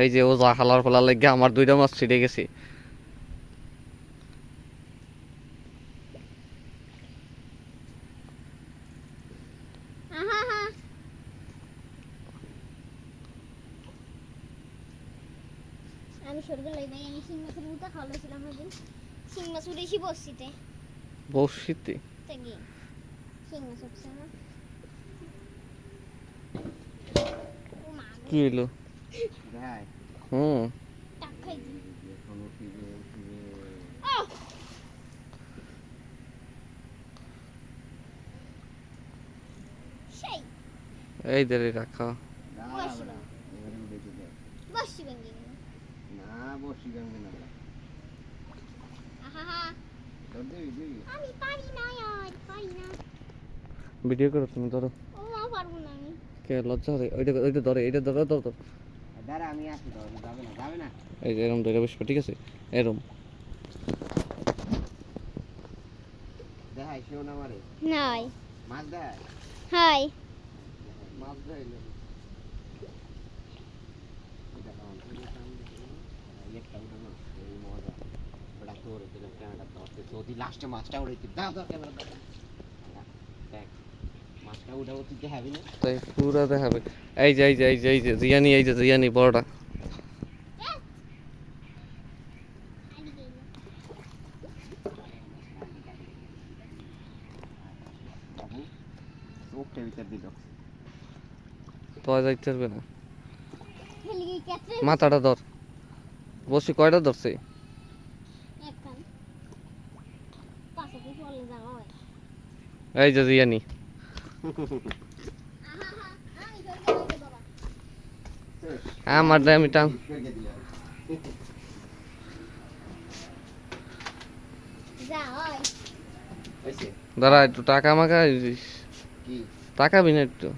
এই যে ও যা হালার ফলার লেগে আমার দুইটা মাছ ছিটে গেছে। বসিতে কি? দেখায় হুম। এই দেরি রাখা। ভিডিও করো তুমি ধরো। কে লজ্জা করে? ওইটা ওইটা ধরে এইটা ধরো ধরো। এই যে এরম ধরে বসবে ঠিক আছে মারে নাই মাছ দেয় হাই মাছ দেয় যদি লাস্টে মাছটা উড়েছি দাও দাও ক্যামেরা দাও দেখ মাছটা উঠে তুই পুরা দেখাবে। এই যে এই যে এই যে এই যে জিয়ানি এই যে জিয়ানি বড়টা। যাইতে পারবে না। মাথাটা ধর। বসি কয়টা ধরছে? এই যে জিয়ানি। আমার আমি টান। দাঁড়া একটু টাকা মাকা টাকা বিনা একটু।